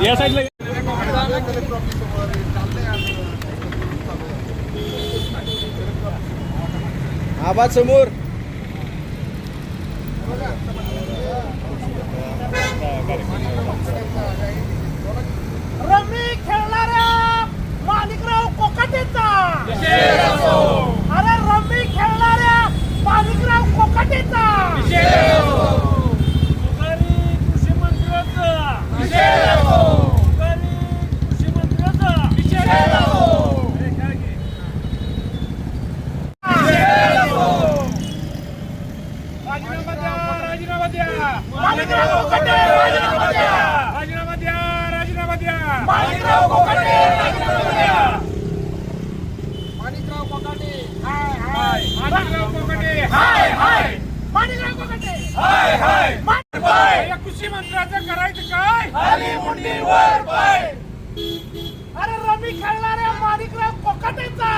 या साईडला आवाज समोर रमी खेळणाऱ्या माणिकराव कोकाटेचा अरे रमी खेळणाऱ्या माणिकराव कोकाटेचा कृषी मंत्र्याचा कृषी मंत्र्याचा राजीनामा द्या राजीनामा द्या राजीनामा द्या राजीनामा द्या राजीनामा द्या माणिकराव कोकाटे. राजीनामा द्या माणिकराव कोकाटे हाय हाय माणिकराव कोकाटे हाय हाय हाय या कृषी मंत्र्याचं करायचं काय अरे रमी खेळणाऱ्या माणिकराव कोकाटेचा.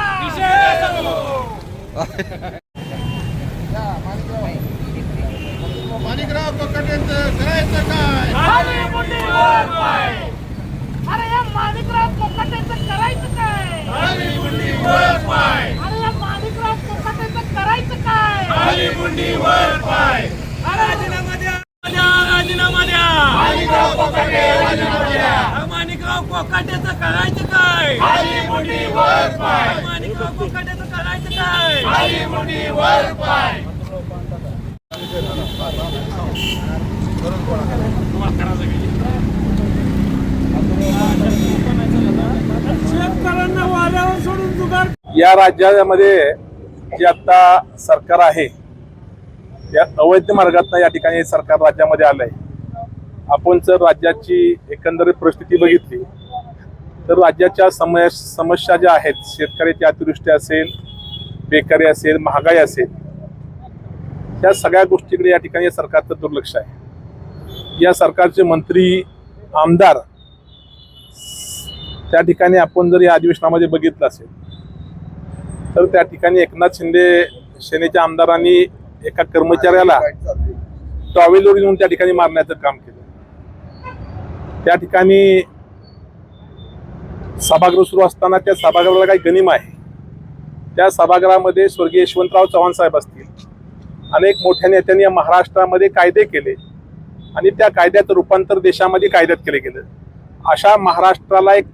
माणिकराव कोकाटेंचं करायचं काय? अरे या माणिकराव कोकाटेचं करायचं काय? अरे या माणिकराव कोकाटेचं करायचं काय? राजीनामा द्या राजीनामा द्या. माणिकराव कोकाटे राजीनामा द्या. माणिकराव कोकाट्याचं करायचं काय? माणिकराव कोकाट्याचं करायचं काय खाली मुंडीवर पाय शेतकऱ्यांना वाऱ्यावर सोडून जुगार या राज्यामध्ये जे आता सरकार आहे या अवैध मार्गातनं या ठिकाणी सरकार राज्यामध्ये आलंय. आपण जर राज्याची एकंदरीत परिस्थिती बघितली तर राज्याच्या समय समस्या ज्या आहेत शेतकऱ्याची अतिवृष्टी असेल बेकारी असेल महागाई असेल त्या सगळ्या गोष्टीकडे या ठिकाणी सरकारचं दुर्लक्ष आहे. या सरकारचे मंत्री आमदार त्या ठिकाणी आपण जर या अधिवेशनामध्ये बघितलं असेल तर त्या ठिकाणी एकनाथ शिंदे सेनेच्या आमदारांनी एका कर्मचाऱ्याला टॉवेलवर येऊन त्या ठिकाणी मारण्याचं काम केलं. त्या ठिकाणी सभागृह सुरू असताना त्या सभागृहाला काही गनिम आहे. त्या सभागृहामध्ये स्वर्गीय यशवंतराव चव्हाण साहेब असतील अनेक मोठ्या नेत्यांनी या महाराष्ट्रामध्ये कायदे केले आणि त्या कायद्याचं रूपांतर देशामध्ये कायद्यात केले गेलं. अशा महाराष्ट्राला एक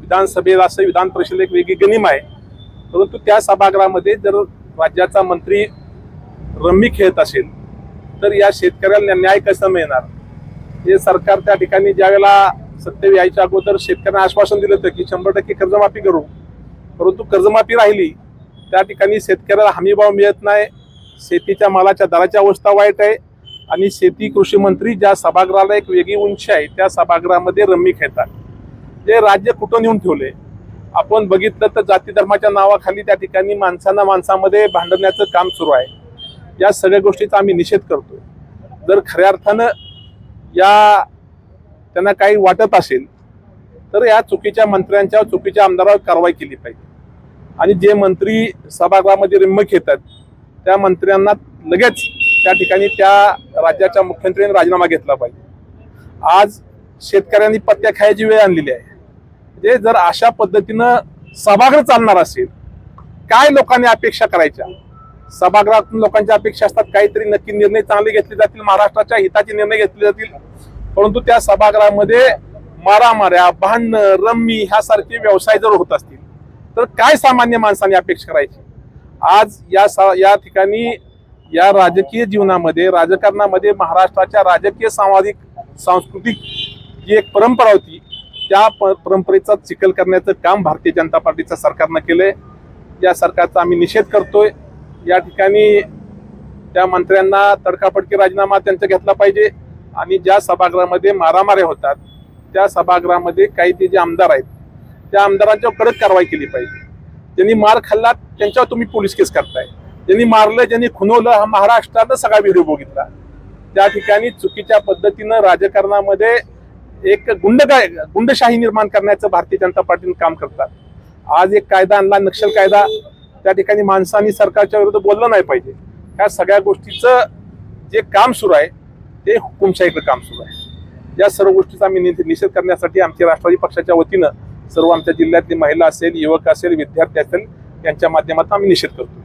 विधानसभेला असं विधान परिषदेत एक वेगळी गनिम आहे. परंतु त्या सभागृहामध्ये जर राज्याचा मंत्री रम्मी खेळत असेल तर या शेतकऱ्याला न्याय कसं मिळणार? हे सरकार त्या ठिकाणी ज्यावेळेला सत्य यायच्या अगोदर शेतकऱ्यांना आश्वासन दिलं होतं की शंभर टक्के कर्जमाफी करू. परंतु कर्जमाफी राहिली त्या ठिकाणी शेतकऱ्याला हमीभाव मिळत नाही शेतीच्या मालाच्या दराची अवस्था वाईट आहे. आणि शेती कृषी मंत्री ज्या सभागृहाला एक वेगळी उंची आहे त्या सभागृहामध्ये रम्मी खेळतात. जे राज्य कुठं नेऊन ठेवले? आपण बघितलं तर जाती धर्माच्या नावाखाली त्या ठिकाणी माणसांना माणसामध्ये भांडण्याचं काम सुरू आहे. या सगळ्या गोष्टीचा आम्ही निषेध करतोय. जर खऱ्या अर्थानं या त्यांना काही वाटत असेल तर या चुकीच्या मंत्र्यांच्या चुकीच्या आमदारावर कारवाई केली पाहिजे. आणि जे मंत्री सभागृहामध्ये रिम्मक येतात त्या मंत्र्यांना लगेच त्या ठिकाणी त्या राज्याच्या मुख्यमंत्र्यांनी राजीनामा घेतला पाहिजे. आज शेतकऱ्यांनी पत्त्या खायची वेळ आणलेली आहे. म्हणजे जर अशा पद्धतीनं सभागृह चालणार असेल काय लोकांनी अपेक्षा करायच्या? सभागृहातून लोकांच्या अपेक्षा असतात काहीतरी नक्की निर्णय चांगले घेतले जातील महाराष्ट्राच्या हिताचे निर्णय घेतले जातील. परंतु त्या सभागृहामध्ये मारामाऱ्या भांडणं रम्मी ह्यासारखे व्यवसाय जर होत असतील तर काय सामान्य माणसाने अपेक्षा करायची? आज या सा या ठिकाणी या राजकीय जीवनामध्ये राजकारणामध्ये महाराष्ट्राच्या राजकीय सामाजिक सांस्कृतिक जी एक परंपरा होती त्या प- परंपरेचा चिखल करण्याचं काम भारतीय जनता पार्टीचं सरकारनं केलंय. या सरकारचा आम्ही निषेध करतोय. या ठिकाणी त्या मंत्र्यांना तडकाफडकी राजीनामा त्यांचा घेतला पाहिजे आणि ज्या सभागृहामध्ये मारामाऱ्या होतात त्या सभागृहामध्ये काही ते जे आमदार आहेत त्या आमदारांच्यावर कडक कारवाई केली पाहिजे. त्यांनी मार खाल्ला त्यांच्यावर तुम्ही पोलीस केस करताय. ज्यांनी मारलं ज्यांनी खुनवलं हा महाराष्ट्रातला सगळा व्हिडिओ बघितला. त्या ठिकाणी चुकीच्या पद्धतीनं राजकारणामध्ये एक गुंड गुंडशाही निर्माण करण्याचं भारतीय जनता पार्टीनं काम करतात. आज एक कायदा आणला नक्षल कायदा त्या ठिकाणी माणसांनी सरकारच्या विरुद्ध बोललं नाही पाहिजे. ह्या सगळ्या गोष्टीचं जे काम सुरू आहे ते हुकुमशाहीकडे काम सुरू आहे. या सर्व गोष्टीचा आम्ही निषेध करण्यासाठी आमच्या राष्ट्रवादी पक्षाच्या वतीनं सर्व आमच्या जिल्ह्यातली महिला असेल युवक असेल विद्यार्थी असेल यांच्या माध्यमातून आम्ही निषेध करतो.